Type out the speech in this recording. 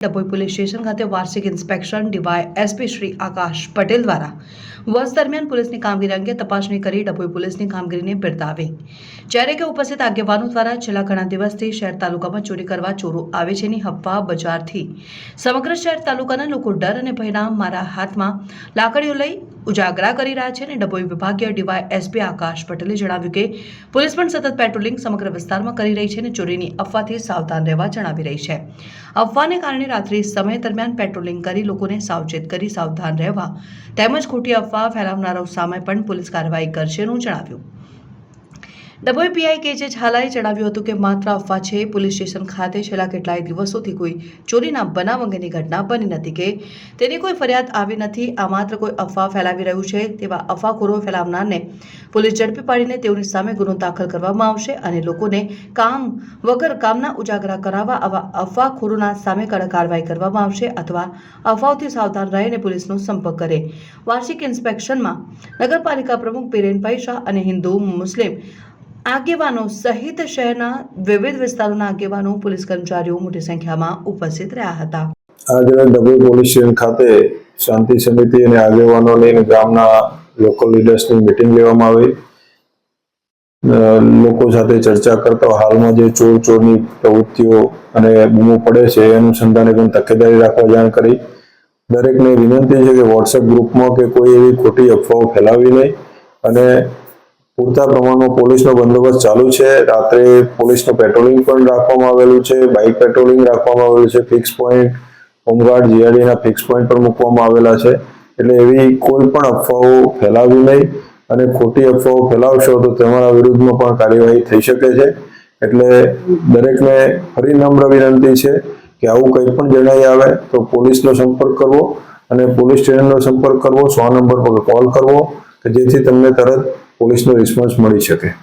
Dabhoi police station ખાતે વાર્ષિક inspection DY SP Shri Akash Patel દ્વારા વર્ષ દરમિયાન પોલીસની કામગીરી અંગે તપાસણી કરી ડભોઈ પોલીસની કામગીરીને બિરદાવી. જ્યારે કે ઉપસ્થિત આગેવાનો દ્વારા છેલ્લા ઘણા દિવસથી શહેર તાલુકામાં ચોરી કરવા ચોરો આવે છે ની હપ્પા બજારથી સમગ્ર શહેર તાલુકાના લોકો ડર અને ભયના મારા હાથમાં લાકડીઓ લઈ ઉજાગરા કરી રહ્યા છે અને ડભોઈ વિભાગીય ડીવાય એસપી આકાશ પટેલે જણાવ્યું કે પોલીસ પણ સતત પેટ્રોલિંગ સમગ્ર વિસ્તારમાં કરી રહી છે અને ચોરીની અફવાથી સાવધાન રહેવા જણાવી રહી છે. અફવાને કારણે રાત્રિ સમય દરમિયાન પેટ્રોલિંગ કરી લોકોને સાવચેત કરી સાવધાન રહેવા તેમજ ખોટી અફવા ફેલાવનારાઓ સામે પણ પોલીસ કાર્યવાહી કરશેનું જણાવ્યું. ડભોઈ પીઆઈ કે જે ઝાલાએ જણાવ્યું હતું કે માત્ર અફવા છે, પોલીસ સ્ટેશન ખાતે છેલ્લા કેટલાય દિવસોથી કોઈ ચોરીના બનાવ અંગેની ઘટના બની નથી કે તેની કોઈ ફરિયાદ આવી નથી, આ માત્ર કોઈ અફવા ફેલાવી રહ્યું છે તેવા અફવાખોરો ફેલાવનારને પોલીસ ઝડપી પાડીને તેઓની સામે ગુનો દાખલ કરવામાં આવશે અને લોકોને કામ વગર કામના ઉજાગરા કરાવવા આવા અફવાખોરોના સામે કડક કાર્યવાહી કરવામાં આવશે અથવા અફવાઓથી સાવધાન રહીને પોલીસનો સંપર્ક કરે. વાર્ષિક ઇન્સ્પેક્શનમાં નગરપાલિકા પ્રમુખ બિરેનભાઈ શાહ અને હિન્દુ, મુસ્લિમ આગેવાનો સહિત શહેરના વિવિધ વિસ્તારોના આગેવાનો, પોલીસ કર્મચારીઓ મોટી સંખ્યામાં ઉપસ્થિત રહ્યા હતા. આજના ડબલ પોલીસ સ્ટેશન ખાતે શાંતિ સમિતિ અને આગેવાનોની અને ગામના લોકલ લીડર્સની મિટિંગ લેવામાં આવી. લોકો સાથે ચર્ચા કરતા હાલમાં જે ચોર ચોરની પ્રવૃત્તિઓ અને બૂમો પડે છે, એ અનુસંધાને પણ તકેદારી રાખવા જાણ કરી. દરેકને વિનંતી છે કે વોટ્સએપ ગ્રુપમાં કે કોઈ એવી ખોટી અફવાઓ ફેલાવી નહીં અને પૂરતા પ્રમાણમાં પોલીસનો બંદોબસ્ત ચાલુ છે. રાત્રે પોલીસનું પેટ્રોલિંગ પણ રાખવામાં આવેલું છે. બાઇક પેટ્રોલિંગ રાખવામાં આવેલું છે. ફિક્સ પોઈન્ટ, હોમગાર્ડ જીઆરડીના ફિક્સ પોઈન્ટ પણ મૂકવામાં આવેલા છે. એટલે એવી કોઈ પણ અફવાઓ ફેલાવી નહીં અને ખોટી અફવાઓ ફેલાવશો તો તમારા વિરુદ્ધમાં પણ કાર્યવાહી થઈ શકે છે. એટલે દરેકને ફરી નમ્ર વિનંતી છે કે આવું કંઈ પણ જણાઈ આવે તો પોલીસનો સંપર્ક કરવો અને પોલીસ સ્ટેશનનો સંપર્ક કરવો. સો નંબર પર કોલ કરવો કે જેથી તમને તરત પોલીસનો રિસ્પોન્સ મળી શકે.